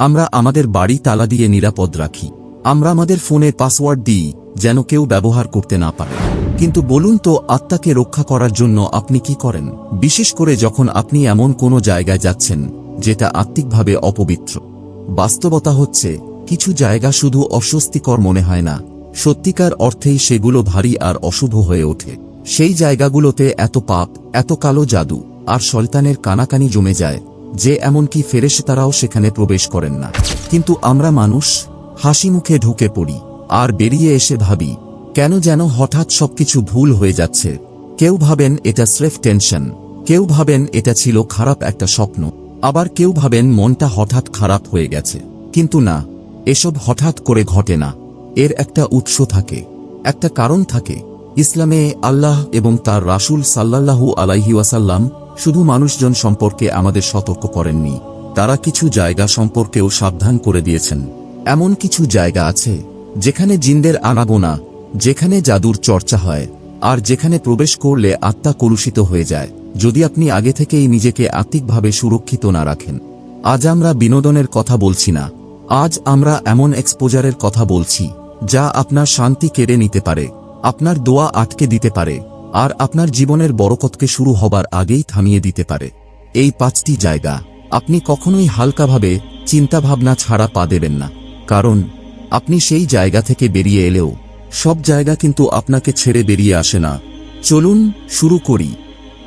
আমরা আমাদের বাড়ি তালা দিয়ে নিরাপদ রাখি। আমরা আমাদের ফোনে পাসওয়ার্ড দিই, যেন কেউ ব্যবহার করতে না পারে। কিন্তু বলুন তো, আত্মাকে রক্ষা করার জন্য আপনি কি করেন? বিশেষ করে যখন আপনি এমন কোনো জায়গায় যাচ্ছেন, যেটা আত্মিকভাবে অপবিত্র। বাস্তবতা হচ্ছে, কিছু জায়গা শুধু অস্বস্তিকর মনে হয় না, সত্যিকার অর্থেই সেগুলো ভারী আর অশুভ হয়ে ওঠে। সেই জায়গাগুলোতে এত পাপ, এত কালো জাদু, আর শয়তানের কানাকানি জমে যায় যে এমনকি ফেরেশতারাও সেখানে প্রবেশ করেন না। কিন্তু আমরা মানুষ, হাসি মুখে ঢুকে পড়ি, আর বেরিয়ে এসে ভাবি, কেন যেন হঠাৎ সবকিছু ভুল হয়ে যাচ্ছে। কেউ ভাবেন এটা স্রেফ টেনশন, কেউ ভাবেন এটা ছিল খারাপ একটা স্বপ্ন, আবার কেউ ভাবেন মনটা হঠাৎ খারাপ হয়ে গেছে। কিন্তু না, এসব হঠাৎ করে ঘটে না। এর একটা উৎস থাকে, একটা কারণ থাকে। ইসলামে আল্লাহ এবং তার রাসূল সাল্লাল্লাহু আলাইহি ওয়াসাল্লাম শুধু মানুষজন সম্পর্কে আমাদের সতর্ক করেননি। তারা কিছু জায়গা সম্পর্কেও সাবধান করে দিয়েছেন। এমন কিছু জায়গা আছে, যেখানে জিনদের আনাগোনা, যেখানে জাদুর চর্চা হয়, আর যেখানে প্রবেশ করলে আত্মা কলুষিত হয়ে যায়, যদি আপনি আগে থেকেই নিজেকে আত্মিকভাবে সুরক্ষিত না রাখেন। আজ আমরা বিনোদনের কথা বলছি না। আজ আমরা এমন এক্সপোজারের কথা বলছি, যা আপনার শান্তি কেড়ে নিতে পারে, আপনার দোয়া আটকে দিতে পারে। আর আপনার জীবনের বরকতকে শুরু হবার আগেই থামিয়ে দিতে পারে। এই পাঁচটি জায়গা আপনি কখনোই হালকাভাবে চিন্তাভাবনা ছাড়া পা দেবেন না। কারণ, আপনি সেই জায়গা থেকে বেরিয়ে এলেও সব জায়গা কিন্তু আপনাকে ছেড়ে বেরিয়ে আসে না। চলুন শুরু করি।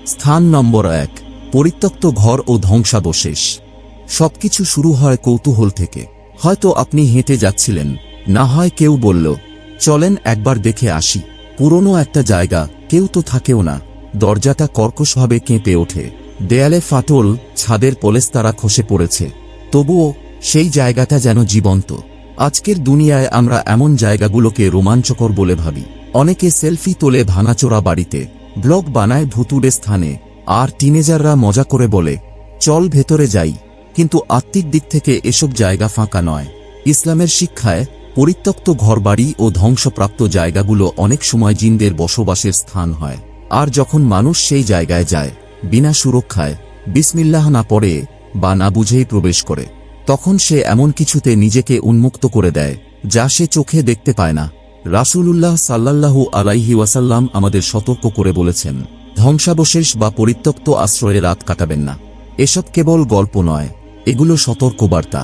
স্থান নম্বর এক, পরিত্যক্ত ঘর ও ধ্বংসাবশেষ। সবকিছু শুরু হয় কৌতূহল থেকে। হয়তো আপনি হেঁটে যাচ্ছিলেন, না হয় কেউ বলল, চলেন একবার দেখে আসি। পুরনো একটা জায়গা, কেউ তো থাকেও না। দরজাটা কর্কশভাবে কেঁপে ওঠে। দেয়ালে ফাটল, ছাদের পলেস্তারা খসে পড়েছে। তবুও, সেই জায়গাটা যেন জীবন্ত। আজকের দুনিয়ায় আমরা এমন জায়গাগুলোকে রোমাঞ্চকর বলে ভাবি। অনেকে সেলফি তোলে ভাঙাচোরা বাড়িতে, ব্লগ বানায় ভুতুড়ে স্থানে, আর টিনেজাররা মজা করে বলে, চল ভেতরে যাই। কিন্তু আত্মিক দিক থেকে এসব জায়গা ফাঁকা নয়। ইসলামের শিক্ষায় পরিত্যক্ত ঘরবাড়ি ও ধ্বংসপ্রাপ্ত জায়গাগুলো অনেক সময় জিনদের বসবাসের স্থান হয়। আর যখন মানুষ সেই জায়গায় যায়, বিনা সুরক্ষায়, বিসমিল্লাহ না পড়ে বা না বুঝেই প্রবেশ করে, তখন সে এমন কিছুতে নিজেকে উন্মুক্ত করে দেয়, যা সে চোখে দেখতে পায় না। রাসূলুল্লাহ সাল্লাল্লাহু আলাইহি ওয়াসাল্লাম আমাদের সতর্ক করে বলেছেন, ধ্বংসাবশেষ বা পরিত্যক্ত আশ্রয়ে রাত কাটাবেন না। এসব কেবল গল্প নয়, এগুলো সতর্কবার্তা।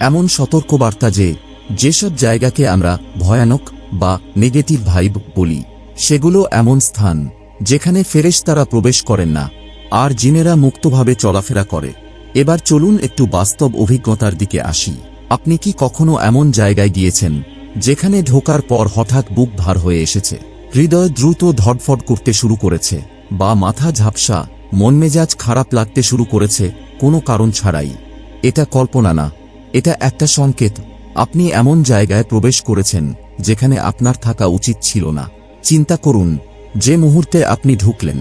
এমন সতর্কবার্তা যে যেসব জায়গাকে আমরা ভয়ানক বা নেগেটিভ ভাইব বলি, সেগুলো এমন স্থান যেখানে ফেরেশ তারা প্রবেশ করেন না আর জিনেরা মুক্তভাবে চলাফেরা করে। এবার চলুন একটু বাস্তব অভিজ্ঞতার দিকে আসি। আপনি কি কখনো এমন জায়গায় গিয়েছেন যেখানে ঢোকার পর হঠাৎ বুক ভার হয়ে এসেছে? হৃদয় দ্রুত ধটফট করতে শুরু করেছে বা মাথা ঝাপসা, মন মেজাজ খারাপ লাগতে শুরু করেছে কোনো কারণ ছাড়াই। এটা কল্পনা না, এটা একটা সংকেত। আপনি এমন জায়গায় প্রবেশ করেছেন, যেখানে আপনার থাকা উচিত ছিল না। চিন্তা করুন, যে মুহূর্তে আপনি ঢুকলেন,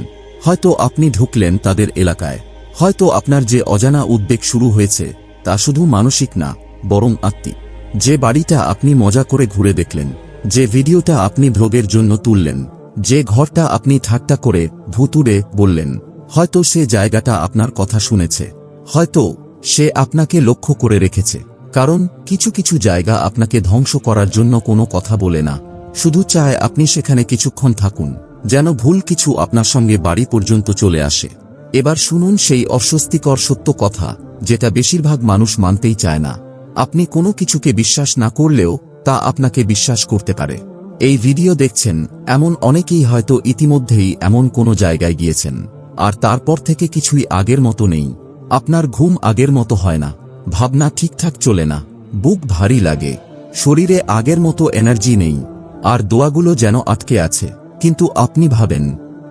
হয়তো আপনি ঢুকলেন তাদের এলাকায়। হয়তো আপনার যে অজানা উদ্বেগ শুরু হয়েছে, তা শুধু মানসিক না, বরং আত্মিক। যে বাড়িটা আপনি মজা করে ঘুরে দেখলেন, যে ভিডিওটা আপনি ভ্লগের জন্য তুললেন, যে ঘরটা আপনি ঠাট্টা করে ভুতুড়ে বললেন, হয়তো সে জায়গাটা আপনার কথা শুনেছে। হয়তো সে আপনাকে লক্ষ্য করে রেখেছে। কারণ কিছু কিছু জায়গা আপনাকে ধ্বংস করার জন্য কোনো কথা বলে না। শুধু চায় আপনি সেখানে কিছুক্ষণ থাকুন, যেন ভুল কিছু আপনার সঙ্গে বাড়ি পর্যন্ত চলে আসে। এবার শুনুন সেই অস্বস্তিকর সত্য কথা, যেটা বেশিরভাগ মানুষ মানতেই চায় না। আপনি কোনো কিছুকে বিশ্বাস না করলেও তা আপনাকে বিশ্বাস করতে পারে। এই ভিডিও দেখছেন, এমন অনেকেই হয়তো ইতিমধ্যেই এমন কোনো জায়গায় গিয়েছেন। আর তারপর থেকে কিছুই আগের মতো নেই। আপনার ঘুম আগের মতো হয় না। ভাবনা ঠিকঠাক চলে না, বুক ভারী লাগে, শরীরে আগের মতো এনার্জি নেই, আর দোয়াগুলো যেন আটকে আছে, কিন্তু আপনি ভাবেন,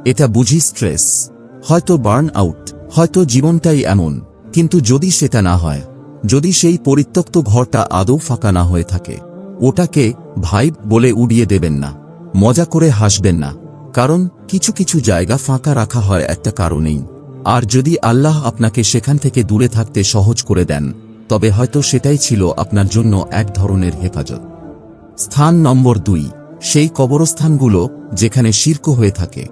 এটা বুঝি স্ট্রেস হয়তো বার্ন আউট হয়তো জীবনটাই এমন, কিন্তু যদি সেটা না হয়, যদি সেই পরিত্যক্ত ঘরটা আদৌ ফাঁকা না হয়ে থাকে, ওটাকে ভাইব বলে উড়িয়ে দেবেন না, মজা করে হাসবেন না, কারণ কিছু কিছু জায়গা ফাঁকা রাখা হয় একটা কারণেই। আর যদি আল্লাহ আপনাকে সেখান থেকে দূরে থাকতে সহজ করে দেন, তবে হয়তো সেটাই ছিল আপনার জন্য এক ধরনের হেফাজত। স্থান নম্বর দুই, সেই কবরস্থানগুলো যেখানে শির্ক হয়ে থাকে।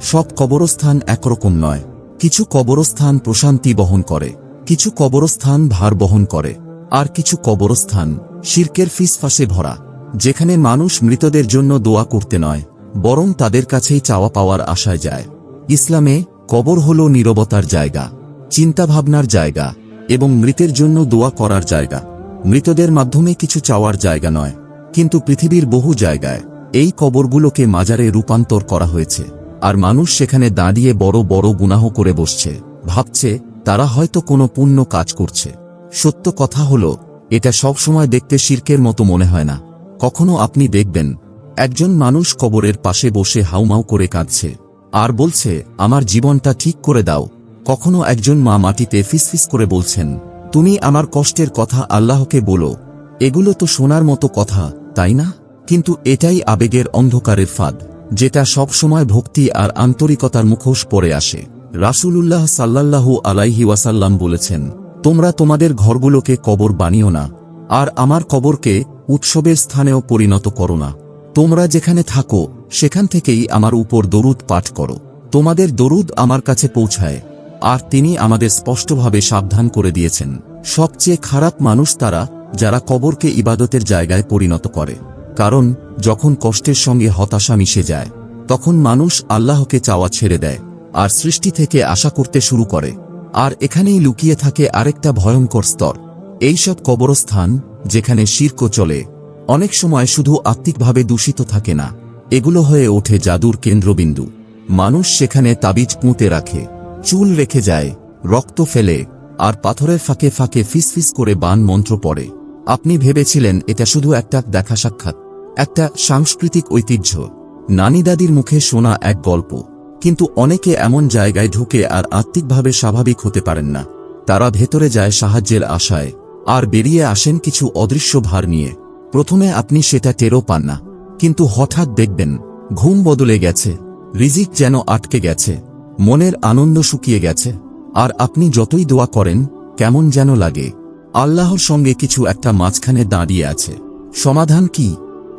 সব কবরস্থান একরকম নয়। কিছু কবরস্থান প্রশান্তি বহন করে, কিছু কবরস্থান ভার বহন করে, আর কিছু কবরস্থান শির্কের ফিসফাসে ভরা, যেখানে মানুষ মৃতদের জন্য দোয়া করতে নয়, বরং তাদের কাছেই চাওয়া পাওয়ার আশায় যায়। ইসলামে কবর হল নীরবতার জায়গা, চিন্তাভাবনার জায়গা এবং মৃতের জন্য দোয়া করার জায়গা। মৃতদের মাধ্যমে কিছু চাওয়ার জায়গা নয়, কিন্তু পৃথিবীর বহু জায়গায় এই কবরগুলোকে মাজারে রূপান্তর করা হয়েছে। আর মানুষ সেখানে দাঁড়িয়ে বড় বড় গুনাহ করে বসছে, ভাবছে তারা হয়তো কোনো পুণ্য কাজ করছে। সত্য কথা হল, এটা সবসময় দেখতে শির্কের মতো মনে হয় না। কখনো আপনি দেখবেন, একজন মানুষ কবরের পাশে বসে হাউমাউ করে কাঁদছে। আর বলছে, আমার জীবনটা ঠিক করে দাও। কখনো একজন মা মাটিতে ফিসফিস করে বলছেন, তুমি আমার কষ্টের কথা আল্লাহকে বলো। এগুলো তো শোনার মতো কথা, তাই না? কিন্তু এটাই আবেগের অন্ধকারের ফাঁদ, যেটা সবসময় ভক্তি আর আন্তরিকতার মুখোশ পরে আসে। রাসূলুল্লাহ সাল্লাল্লাহু আলাইহি ওয়াসাল্লাম বলেছেন, তোমরা তোমাদের ঘরগুলোকে কবর বানিও না, আর আমার কবরকে উৎসবের স্থানেও পরিণত করো না। তোমরা যেখানে থাকো সেখান থেকেই আমার উপর দরুদ পাঠ করো। তোমাদের দরুদ আমার কাছে পৌঁছায়, আর তিনি আমাদের স্পষ্টভাবে সাবধান করে দিয়েছেন। সবচেয়ে খারাপ মানুষ তারা, যারা কবরকে ইবাদতের জায়গায় পরিণত করে। কারণ, যখন কষ্টের সঙ্গে হতাশা মিশে যায়, তখন মানুষ আল্লাহকে চাওয়া ছেড়ে দেয়, আর সৃষ্টি থেকে আশা করতে শুরু করে। আর এখানেই লুকিয়ে থাকে আরেকটা ভয়ঙ্কর স্তর। এইসব কবরস্থান, যেখানে শির্ক চলে, অনেক সময় শুধু আত্মিকভাবে দূষিত থাকে না। এগুলো হয়ে ওঠে জাদুর কেন্দ্রবিন্দু। মানুষ সেখানে তাবিজ পুঁতে রাখে, চুল রেখে যায়, রক্ত ফেলে, আর পাথরের ফাঁকে ফাঁকে ফিসফিস করে বান মন্ত্র পড়ে। আপনি ভেবেছিলেন এটা শুধু একটা দেখা সাক্ষাৎ, একটা সাংস্কৃতিক ঐতিহ্য। নানি দাদির মুখে শোনা এক গল্প। কিন্তু অনেকে এমন জায়গায় ঢুকে আর আত্মিকভাবে স্বাভাবিক হতে পারেন না। তারা ভেতরে যায় সাহায্যের আশায়, আর বেরিয়ে আসেন কিছু অদৃশ্য ভার নিয়ে। প্রথমে আপনি সেটা টেরও পান না। কিন্তু হঠাৎ দেখবেন, ঘুম বদলে গেছে, রিজিক যেন আটকে গেছে, মনের আনন্দ শুকিয়ে গেছে, আর আপনি যতই দোয়া করেন, কেমন যেন লাগে। আল্লাহর সঙ্গে কিছু একটা মাঝখানে দাঁড়িয়ে আছে। সমাধান কি?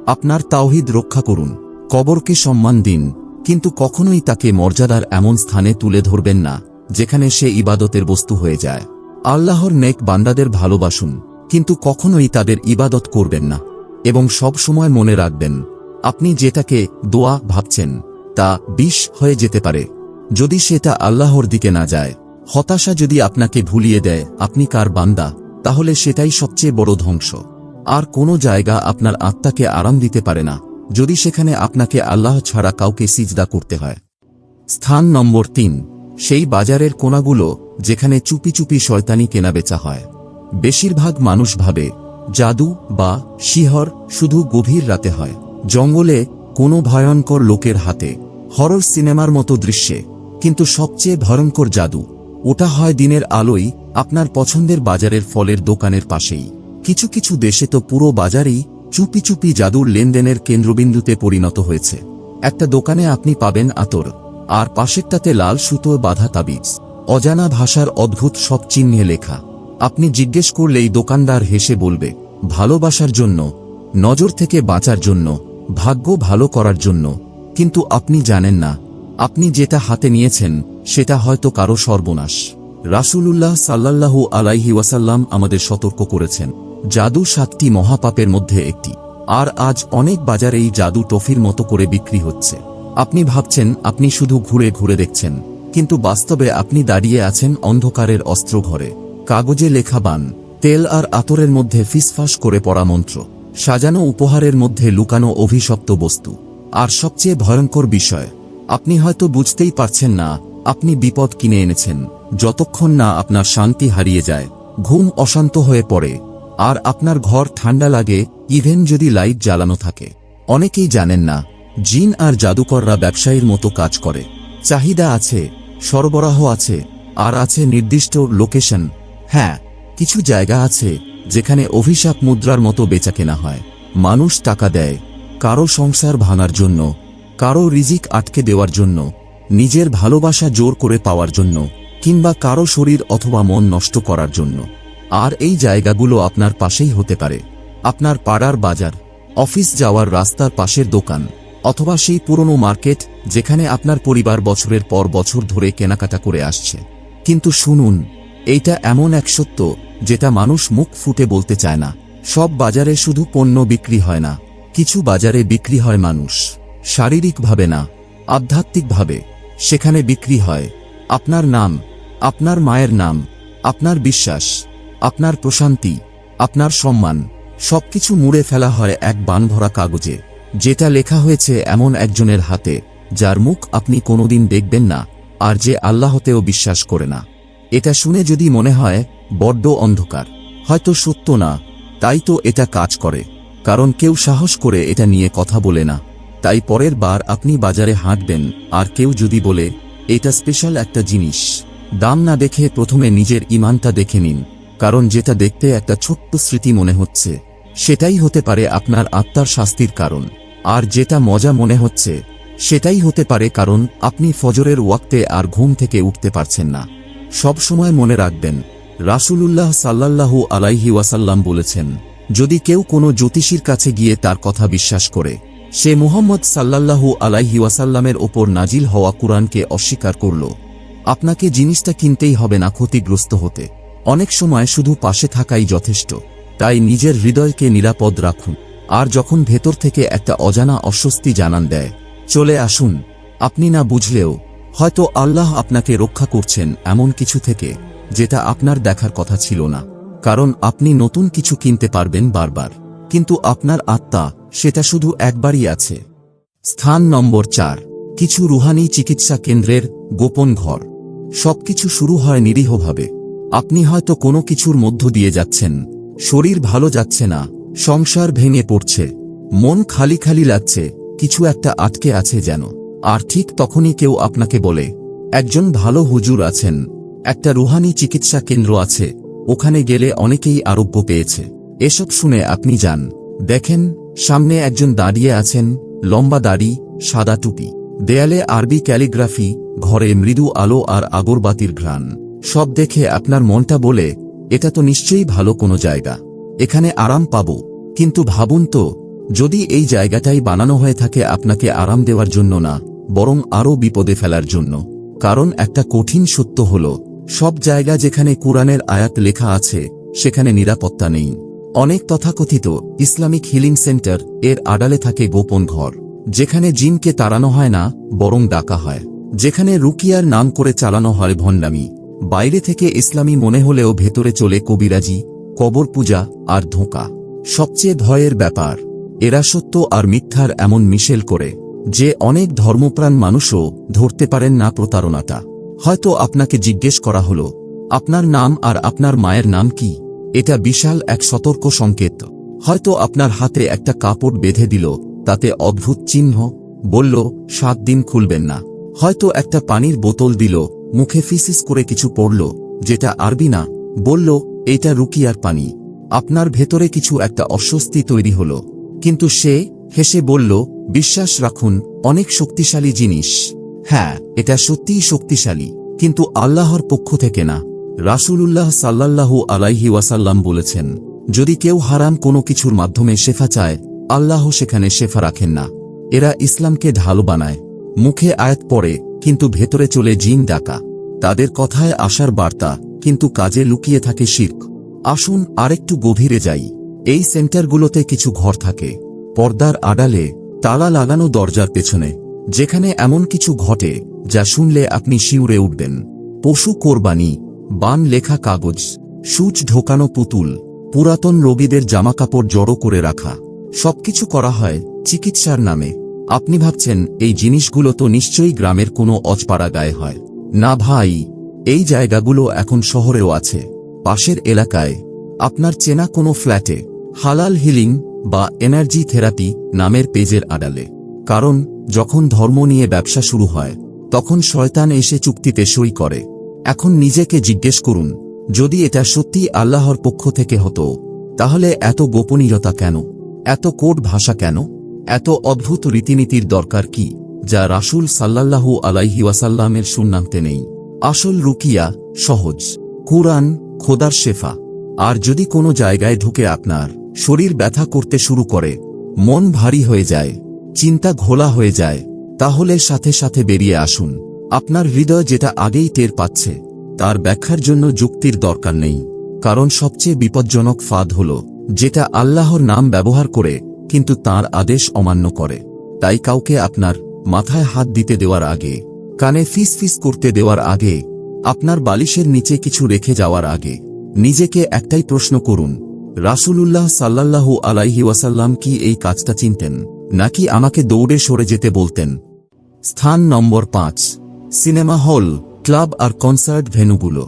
আপনার তাওহিদ রক্ষা করুন, কবরকে সম্মান দিন, কিন্তু কখনোই তাকে মর্যাদার এমন স্থানে তুলে ধরবেন না, যেখানে সে ইবাদতের বস্তু হয়ে যায়। আল্লাহর নেক বান্দাদের ভালোবাসুন, কিন্তু কখনোই তাদের ইবাদত করবেন না, এবং সব সময় মনে রাখবেন আপনি যেটাকে দোয়া ভাবছেন, তা বিষ হয়ে যেতে পারে। যদি সেটা আল্লাহর দিকে না যায়, হতাশা যদি আপনাকে ভুলিয়ে দেয়, আপনি কার বান্দা? তাহলে সেটাই সবচেয়ে বড় ধ্বংস। আর কোনো জায়গা আপনার আত্মাকে আরাম দিতে পারে না, যদি সেখানে আপনাকে আল্লাহ ছাড়া কাউকে সিজদা করতে হয়। স্থান নম্বর তিন, সেই বাজারের কোনাগুলো যেখানে চুপি চুপি শয়তানি কেনাবেচা হয়। বেশিরভাগ মানুষ ভাবে, জাদু বা শিহর শুধু গভীর রাতে হয়। জঙ্গলে কোনো ভয়ঙ্কর লোকের হাতে, হরর সিনেমার মতো দৃশ্যে, কিন্তু সবচেয়ে ভয়ঙ্কর জাদু, ওটা হয় দিনের আলোই আপনার পছন্দের বাজারের ফলের দোকানের পাশেই। কিছু কিছু দেশে তো পুরো বাজারই চুপি চুপি জাদুর লেনদেনের কেন্দ্রবিন্দুতে পরিণত হয়েছে। একটা দোকানে আপনি পাবেন আতর, আর পাশেরটাতে লাল সুতো বাঁধা তাবিজ। অজানা ভাষার অদ্ভুত সব চিহ্নে লেখা। আপনি জিজ্ঞেস করলেই দোকানদার হেসে বলবে, ভালোবাসার জন্য, নজর থেকে বাঁচার জন্য ভাগ্য ভালো করার জন্য। কিন্তু আপনি জানেন না। আপনি যেটা হাতে নিয়েছেন, সেটা হয়তো কারও সর্বনাশ। রাসূলুল্লাহ সাল্লাল্লাহু আলাইহি ওয়াসাল্লাম আমাদের সতর্ক করেছেন। জাদু সাতটি মহাপাপের মধ্যে একটি। আর আজ অনেক বাজারেই জাদু টফির মতো করে বিক্রি হচ্ছে। আপনি ভাবছেন, আপনি শুধু ঘুরে ঘুরে দেখছেন। কিন্তু বাস্তবে আপনি দাঁড়িয়ে আছেন অন্ধকারের অস্ত্র ঘরে। কাগজে লেখা বান, তেল আর আতরের মধ্যে ফিসফাস করে পড়া মন্ত্র। সাজানো উপহারের মধ্যে লুকানো অভিশপ্ত বস্তু। আর সবচেয়ে ভয়ঙ্কর বিষয়, আপনি হয়তো বুঝতেই পারছেন না, আপনি বিপদ কিনে এনেছেন। যতক্ষণ না আপনার শান্তি হারিয়ে যায়, ঘুম অশান্ত হয়ে পড়ে, আর আপনার ঘর ঠান্ডা লাগে, ইভেন যদি লাইট জ্বালানো থাকে। অনেকেই জানেন না, জিন আর জাদুকররা ব্যবসায়ীর মতো কাজ করে। চাহিদা আছে, সরবরাহ আছে, আর আছে নির্দিষ্ট লোকেশন। হ্যাঁ কিছু জায়গা আছে যেখানে অভিশাপ মুদ্রার মতো বেচা কেনা হয়। মানুষ টাকা দেয়, কারও সংসার ভাঙার জন্য, কারও রিজিক আটকে দেওয়ার জন্য, নিজের ভালোবাসা জোর করে পাওয়ার জন্য, কিংবা কারও শরীর অথবা মন নষ্ট করার জন্য। আর এই জায়গাগুলো আপনার পাশেই হতে পারে। আপনার পাড়ার বাজার, অফিস যাওয়ার রাস্তার পাশের দোকান, অথবা সেই পুরনো মার্কেট যেখানে আপনার পরিবার বছরের পর বছর ধরে কেনাকাটা করে আসছে। কিন্তু শুনুন এইটা এমন এক সত্য, যেটা মানুষ মুখ ফুটে বলতে চায় না। সব বাজারে শুধু পণ্য বিক্রি হয় না, কিছু বাজারে বিক্রি হয় মানুষ। শারীরিকভাবে না, আধ্যাত্মিকভাবে। সেখানে বিক্রি হয়। আপনার নাম, আপনার মায়ের নাম, আপনার বিশ্বাস, আপনার প্রশান্তি, আপনার সম্মান, সবকিছু মুড়ে ফেলা হয় এক বানভরা কাগজে, যেটা লেখা হয়েছে এমন একজনের হাতে, যার মুখ আপনি কোনোদিন দেখবেন না, আর যে আল্লাহতেও বিশ্বাস করে না। এটা শুনে যদি মনে হয়, বড্ড অন্ধকার। হয়তো সত্য না, তাই তো এটা কাজ করে। কারণ কেউ সাহস করে এটা নিয়ে কথা বলে না। তাই পরের বার আপনি বাজারে হাঁটবেন, আর কেউ যদি বলে, এটা স্পেশাল একটা জিনিস। দাম না দেখে প্রথমে নিজের ইমানটা দেখে নিন। কারণ যেটা দেখতে একটা ছোট্ট স্মৃতি মনে হচ্ছে, সেটাই হতে পারে আপনার আত্মার শাস্তির কারণ। আর যেটা মজা মনে হচ্ছে, সেটাই হতে পারে কারণ আপনি ফজরের ওয়াক্তে আর ঘুম থেকে উঠতে পারছেন না। সব সময় মনে রাখবেন, রাসূলুল্লাহ সাল্লাল্লাহু আলাইহি ওয়াসাল্লাম বলেছেন, যদি কেউ কোনো জ্যোতিষীর কাছে গিয়ে তার কথা বিশ্বাস করে, সে মুহাম্মদ সাল্লাল্লাহু আলাইহি ওয়াসাল্লামের ওপর নাজিল হওয়া কুরআনকে অস্বীকার করল। আপনাকে জিনিসটা কিনতেই হবে না ক্ষতিগ্রস্ত হতে। অনেক সময় শুধু পাশে থাকাই যথেষ্ট। তাই নিজের হৃদয়কে নিরাপদ রাখুন। আর যখন ভেতর থেকে একটা অজানা অস্বস্তি জানান দেয়, চলে আসুন। আপনি না বুঝলেও হয়তো আল্লাহ আপনাকে রক্ষা করছেন এমন কিছু থেকে, যেটা আপনার দেখার কথা ছিল না, কারণ আপনি নতুন কিছু কিনতে পারবেন বারবার। কিন্তু আপনার আত্মা, সেটা শুধু একবারই আছে। স্থান নম্বর চার। কিছু রুহানি চিকিৎসা কেন্দ্রের গোপন ঘর। সবকিছু শুরু হয় নিরীহভাবে। আপনি হয়তো কোনো কিছুর মধ্য দিয়ে যাচ্ছেন। শরীর ভালো যাচ্ছে না। সংসার ভেঙে পড়ছে। মন খালি খালি লাগছে। কিছু একটা আটকে আছে যেন। আর ঠিক তখনই কেউ আপনাকে বলে, একজন ভালো হুজুর আছেন, একটা রুহানি চিকিৎসা কেন্দ্র আছে, ওখানে গেলে অনেকেই আরোগ্য পেয়েছে। এসব শুনে আপনি যান। দেখেন, সামনে একজন দাঁড়িয়ে আছেন, লম্বা দাড়ি, সাদা টুপি। দেয়ালে আরবি ক্যালিগ্রাফি, ঘরে মৃদু আলো আর আগরবাতির ঘ্রাণ। সব দেখে আপনার মনটা বলে, এটা তো নিশ্চয়ই ভালো কোনো জায়গা। এখানে আরাম পাব। কিন্তু ভাবুন তো, যদি এই জায়গাটাই বানানো হয়ে থাকে আপনাকে আরাম দেওয়ার জন্য না বরং আরও বিপদে ফেলার জন্য। কারণ একটা কঠিন সত্য হল, সব জায়গা যেখানে কোরআনের আয়াত লেখা আছে, সেখানে নিরাপত্তা নেই। অনেক তথাকথিত ইসলামিক হিলিং সেন্টার এর আড়ালে থাকে গোপন ঘর, যেখানে জিনকে তাড়ানো হয় না, বরং ডাকা হয়। যেখানে রুকিয়ার নাম করে চালানো হয় ভণ্ডামি। বাইরে থেকে ইসলামী মনে হলেও ভেতরে চলে কবিরাজি, কবর পূজা আর ধোঁকা। সবচেয়ে ভয়ের ব্যাপার, এরা সত্য আর মিথ্যার এমন মিশেল করে। যে অনেক ধর্মপ্রাণ মানুষও ধরতে পারেন না প্রতারণাটা। হয়তো আপনাকে জিজ্ঞেস করা হলো, আপনার নাম আর আপনার মায়ের নাম কি? এটা বিশাল এক সতর্ক সংকেত। হয়তো আপনার হাতে একটা কাপড় বেঁধে দিল, তাতে অদ্ভুত চিহ্ন বলল, সাত দিন খুলবেন না। হয়তো একটা পানির বোতল দিল, মুখে ফিসিস করে কিছু পড়ল, যেটা আরবি না, বলল, এটা রুকিয়ার পানি। আপনার ভেতরে কিছু একটা অস্বস্তি তৈরি হল। কিন্তু সে হেসে বলল, বিশ্বাস রাখুন, অনেক শক্তিশালী জিনিস। হ্যাঁ এটা সত্যিই শক্তিশালী, কিন্তু আল্লাহর পক্ষ থেকে না। রাসূলুল্লাহ সাল্লাল্লাহু আলাইহি ওয়াসাল্লাম বলেছেন, যদি কেউ হারাম কোনো কিছুর মাধ্যমে শেফা চায়, আল্লাহ সেখানে শেফা রাখেন না। এরা ইসলামকে ঢাল বানায়, মুখে আয়াত পড়ে, কিন্তু ভেতরে চলে জিন ডাকা। তাদের কথায় আসার বার্তা, কিন্তু কাজে লুকিয়ে থাকে শির্ক। আসুন আরেকটু গভীরে যাই। এই সেন্টারগুলোতে কিছু ঘর থাকে। পর্দার আড়ালে তালা লাগানো দরজার পেছনে, যেখানে এমন কিছু ঘটে যা শুনলে আপনি শিউরে উঠবেন। পশু কোরবানি, বান লেখা কাগজ, সূচ ঢোকানো পুতুল, পুরাতন রোগীদের জামাকাপড় জড়ো করে রাখা, সবকিছু করা হয় চিকিৎসার নামে। আপনি ভাবছেন, এই জিনিসগুলো তো নিশ্চয়ই গ্রামের কোনো অজপাড়া গায়ে হয়। না ভাই, এই জায়গাগুলো এখন শহরেও আছে। পাশের এলাকায় আপনার চেনা কোনো ফ্ল্যাটে হালাল হিলিং বা এনার্জি থেরাপি নামের পেজের আড়ালে। কারণ, যখন ধর্ম নিয়ে ব্যবসা শুরু হয়, তখন শয়তান এসে চুক্তিতে সই করে। এখন নিজেকে জিজ্ঞেস করুন, যদি এটা সত্যি আল্লাহর পক্ষ থেকে হতো, তাহলে এত গোপনীয়তা কেন? এত কোট ভাষা কেন? এত অদ্ভুত রীতিনীতির দরকার কি, যা রাসূল সাল্লাল্লাহু আলাইহি ওয়াসাল্লামের নেই? আসল রুকিয়া, সহজ। কুরআন, খোদার শেফা। আর যদি কোনো জায়গায় ঢুকে আপনার শরীর ব্যথা করতে শুরু করে। মন ভারী হয়ে যায়। চিন্তা ঘোলা হয়ে যায়। তাহলে সাথে সাথে বেরিয়ে আসুন। আপনার হৃদয় যেটা আগেই টের পাচ্ছে, তার ব্যাখ্যার জন্য যুক্তির দরকার নেই। কারণ সবচেয়ে বিপজ্জনক ফাঁদ হল, যেটা আল্লাহর নাম ব্যবহার করে, কিন্তু তার আদেশ অমান্য করে। তাই কাউকে আপনার মাথায় হাত দিতে দেওয়ার আগে, কানে ফিস ফিস করতে দেওয়ার আগে, আপনার বালিশের নিচে কিছু রেখে যাওয়ার আগে, নিজেকে একটাই প্রশ্ন করুন রাসূলুল্লাহ সাল্লাল্লাহু আলাইহি ওয়াসাল্লাম কি এই কাজটা চিনতেন? নাকি আমাকে দৌড়ে সরে যেতে বলতেন? স্থান নম্বর পাঁচ, সিনেমা হল, ক্লাব আর কনসার্ট ভেন্যুগুলো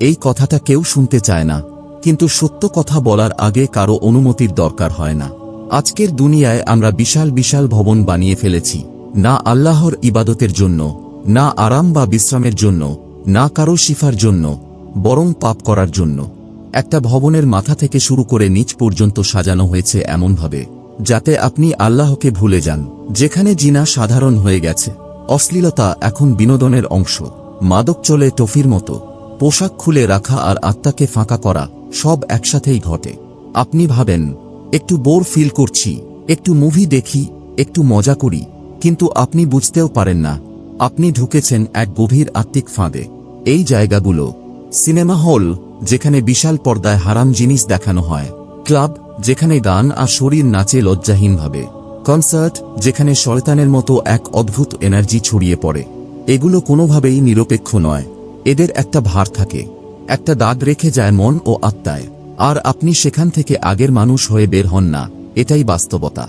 এই কথাটা কেউ শুনতে চায় না, কিন্তু সত্য কথা বলার আগে কারও অনুমতির দরকার হয় না। আজকের দুনিয়ায় আমরা বিশাল বিশাল ভবন বানিয়ে ফেলেছি, না আল্লাহর ইবাদতের জন্য, না আরাম বা বিশ্রামের জন্য, না কারও শিফার জন্য, বরং পাপ করার জন্য। একটা ভবনের মাথা থেকে শুরু করে নিচ পর্যন্ত সাজানো হয়েছে এমনভাবে, যাতে আপনি আল্লাহকে ভুলে যান, যেখানে জিনা সাধারণ হয়ে গেছে। অশ্লীলতা এখন বিনোদনের অংশ। মাদক চলে টফির মতো। পোশাক খুলে রাখা আর আত্মাকে ফাঁকা করা সব একসাথেই ঘটে। আপনি ভাবেন, একটু বোর ফিল করছি, একটু মুভি দেখি, একটু মজা করি। কিন্তু আপনি বুঝতেও পারেন না, আপনি ঢুকেছেন এক গভীর আত্মিক ফাঁদে। এই জায়গাগুলো সিনেমা হল, যেখানে বিশাল পর্দায় হারাম জিনিস দেখানো হয়। ক্লাব, যেখানে গান আর শরীর নাচে লজ্জাহীনভাবে। কনসার্ট, যেখানে শয়তানের মতো এক অদ্ভুত এনার্জি ছড়িয়ে পড়ে। এগুলো কোনোভাবেই নিরপেক্ষ নয়। এদের একটা ভার থাকে। একটা দাগ রেখে যায় মন ও আত্মায়। আর আপনি সেখান থেকে আগের মানুষ হয়ে বের হন না। এটাই বাস্তবতা।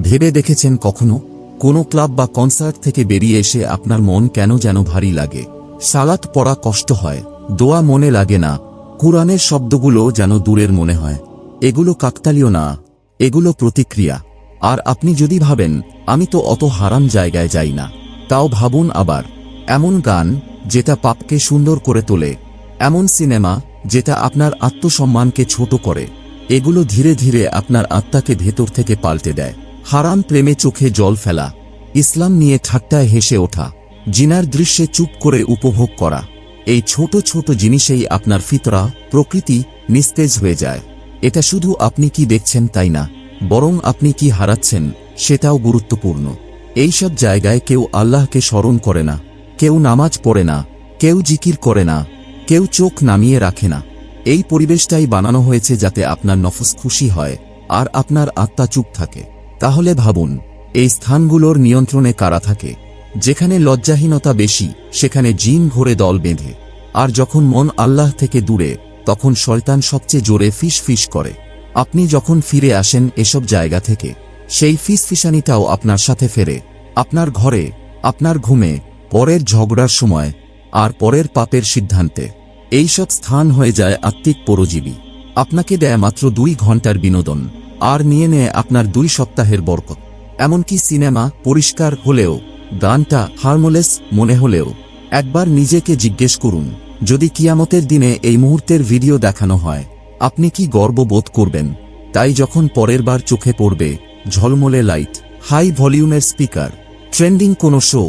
ভেবে দেখেছেন কখনো? কোনো ক্লাব বা কনসার্ট থেকে বেরিয়ে এসে আপনার মন কেন যেন ভারী লাগে। সালাত পড়া কষ্ট হয়। দোয়া মনে লাগে না। কুরআনের শব্দগুলো যেন দূরের মনে হয়। এগুলো কাকতালীয় না। এগুলো প্রতিক্রিয়া। আর আপনি যদি ভাবেন, আমি তো অত হারাম জায়গায় যাই না। তাও ভাবুন আবার। এমন গান, যেটা পাপকে সুন্দর করে তোলে। এমন সিনেমা, যেটা আপনার আত্মসম্মানকে ছোট করে। এগুলো ধীরে ধীরে আপনার আত্মাকে ভেতর থেকে পাল্টে দেয়। হারাম প্রেমে চোখে জল ফেলা। ইসলাম নিয়ে ঠাট্টায় হেসে ওঠা। জিনার দৃশ্যে চুপ করে উপভোগ করা। এই ছোট ছোট জিনিসেই আপনার ফিতরা প্রকৃতি নিস্তেজ হয়ে যায়। এটা শুধু আপনি কি দেখছেন তাই না, বরং আপনি কি হারাচ্ছেন সেটাও গুরুত্বপূর্ণ। এইসব জায়গায় কেউ আল্লাহকে স্মরণ করে না, কেউ নামাজ পড়ে না, কেউ জিকির করে না, কেউ চোখ নামিয়ে রাখে না। এই পরিবেশটাই বানানো হয়েছে যাতে আপনার নফস খুশি হয় আর আপনার আত্মা চুপ থাকে। তাহলে ভাবুন, এই স্থানগুলোর নিয়ন্ত্রণে কারা থাকে? যেখানে লজ্জাহীনতা বেশি, সেখানে জিন ভরে দল বেঁধে। আর যখন মন আল্লাহ থেকে দূরে, তখন শয়তান সবচেয়ে জোরে ফিস ফিস করে। আপনি যখন ফিরে আসেন এসব জায়গা থেকে, সেই ফিসফিসানিটাও আপনার সাথে ফেরে। আপনার ঘরে, আপনার ঘুমে, পরের ঝগড়ার সময়, আর পরের পাপের সিদ্ধান্তে। এইসব স্থান হয়ে যায় আত্মিক পরজীবী। আপনাকে দেয় মাত্র দুই ঘণ্টার বিনোদন, আর নিয়ে নেয় আপনার দুই সপ্তাহের বরকত। এমনকি সিনেমা পরিষ্কার হলেও গানটা হারমোলেস মনে হলেও, একবার নিজেকে জিজ্ঞেস করুন, যদি কিয়ামতের দিনে এই মুহূর্তের ভিডিও দেখানো হয়, আপনি কি গর্ববোধ করবেন? তাই যখন পরের বার চোখে পড়বে, ঝলমলে লাইট, হাই ভলিউমের স্পিকার, ট্রেন্ডিং কোনো শো,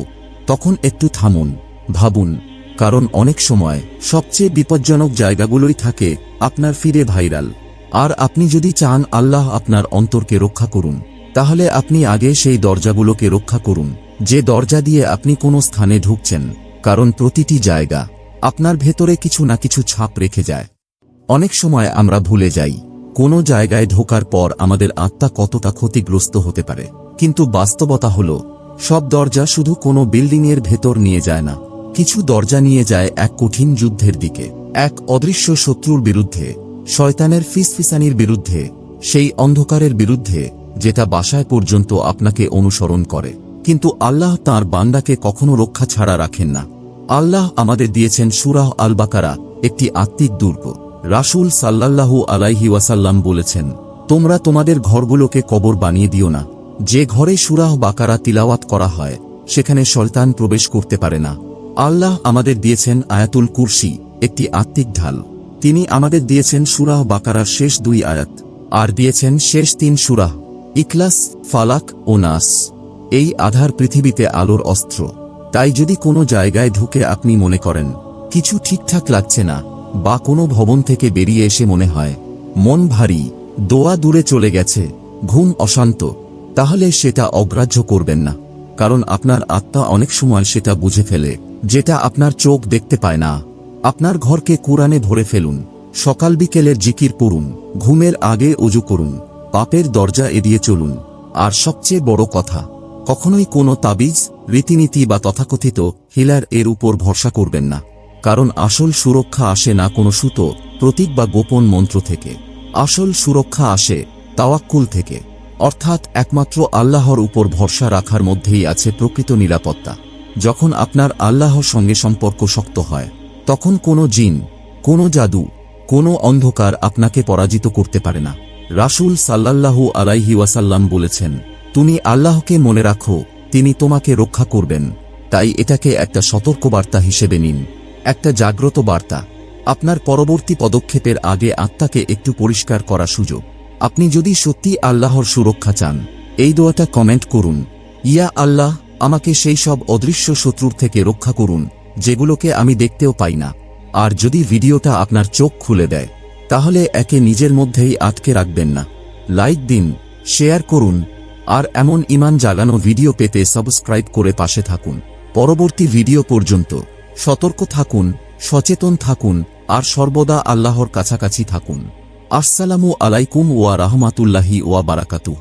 তখন একটু থামুন, ভাবুন, কারণ অনেক সময় সবচেয়ে বিপজ্জনক জায়গাগুলোই থাকে আপনার ফিরে ভাইরাল। আর আপনি যদি চান আল্লাহ আপনার অন্তরকে রক্ষা করুন, তাহলে আপনি আগে সেই দরজাগুলোকে রক্ষা করুন। যে দরজা দিয়ে আপনি কোনো স্থানে ঢুকছেন, কারণ প্রতিটি জায়গা আপনার ভেতরে কিছু না কিছু ছাপ রেখে যায়। অনেক সময় আমরা ভুলে যাই, কোনো জায়গায় ঢোকার পর আমাদের আত্মা কতটা ক্ষতিগ্রস্ত হতে পারে। কিন্তু বাস্তবতা হল, সব দরজা শুধু কোনো বিল্ডিংয়ের ভেতর নিয়ে যায় না, কিছু দরজা নিয়ে যায় এক কঠিন যুদ্ধের দিকে। এক অদৃশ্য শত্রুর বিরুদ্ধে, শয়তানের ফিসফিসানির বিরুদ্ধে, সেই অন্ধকারের বিরুদ্ধে, যেটা বাসায় পর্যন্ত আপনাকে অনুসরণ করে। কিন্তু আল্লাহ তার বান্দাকে কখনো রক্ষা ছাড়া রাখেন না। আল্লাহ আমাদের দিয়েছেন সুরাহ আল বাকারা একটি আত্মিক দুর্গ। রাসূল সাল্লাল্লাহু আলাইহি ওয়াসাল্লাম বলেছেন, তোমরা তোমাদের ঘরগুলোকে কবর বানিয়ে দিও না। যে ঘরে সুরাহ বাকারা তিলাওয়াত করা হয়, সেখানে শয়তান প্রবেশ করতে পারে না। আল্লাহ আমাদের দিয়েছেন আয়াতুল কুরসি, একটি আত্মিক ঢাল। তিনি আমাদের দিয়েছেন সুরাহ বাকারার শেষ দুই আয়াত, আর দিয়েছেন শেষ তিন সুরাহ ইকলাস ফালাক ও নাস। এই আধার পৃথিবীতে আলোর অস্ত্র। তাই যদি কোনো জায়গায় ঢুকে আপনি মনে করেন, কিছু ঠিকঠাক লাগছে না, বা কোনো ভবন থেকে বেরিয়ে এসে মনে হয়, মন ভারী, দোয়া দূরে চলে গেছে, ঘুম অশান্ত, তাহলে সেটা অগ্রাহ্য করবেন না। কারণ আপনার আত্মা অনেক সময় সেটা বুঝে ফেলে, যেটা আপনার চোখ দেখতে পায় না। আপনার ঘরকে কোরআনে ভরে ফেলুন, সকাল বিকেলের জিকির পড়ুন, ঘুমের আগে অজু করুন, পাপের দরজা এড়িয়ে চলুন, আর সবচেয়ে বড় কথা কখনোই কোনো তাবিজ, রীতিনীতি বা তথাকথিত হিলার এর উপর ভরসা করবেন না, কারণ আসল সুরক্ষা আসে না কোনো সুতো, প্রতীক বা গোপন মন্ত্র থেকে। আসল সুরক্ষা আসে তাওয়াক্কুল থেকে, অর্থাৎ একমাত্র আল্লাহর উপর ভরসা রাখার মধ্যেই আছে প্রকৃত নিরাপত্তা। যখন আপনার আল্লাহর সঙ্গে সম্পর্ক শক্ত হয়, তখন কোনো জিন, কোনো জাদু, কোনো অন্ধকার আপনাকে পরাজিত করতে পারে না। রাসূল সাল্লাল্লাহু আলাইহি ওয়াসাল্লাম বলেছেন তুমি আল্লাহকে মনে রাখো, তিনি তোমাকে রক্ষা করবেন। তাই এটাকে একটা সতর্কবার্তা হিসেবে নিন। একটা জাগ্রত বার্তা। আপনার পরবর্তী পদক্ষেপের আগে আত্মাকে একটু পরিষ্কার করা সুযোগ। আপনি যদি সত্যি আল্লাহর সুরক্ষা চান, এই দোয়াটা কমেন্ট করুন। ইয়া আল্লাহ, আমাকে সেই সব অদৃশ্য শত্রুর থেকে রক্ষা করুন, যেগুলোকে আমি দেখতেও পাই না। আর যদি ভিডিওটা আপনার চোখ খুলে দেয়, তাহলে একে নিজের মধ্যেই আটকে রাখবেন না। লাইক দিন, শেয়ার করুন আর এমন ইমান জাগানো ভিডিও পেতে সাবস্ক্রাইব করে পাশে থাকুন। পরবর্তী ভিডিও পর্যন্ত সতর্ক থাকুন, সচেতন থাকুন আর সর্বদা আল্লাহর কাছাকাছি থাকুন। আসসালামু আলাইকুম ওয়া রাহমাতুল্লাহি ওয়া বারাকাতুহ।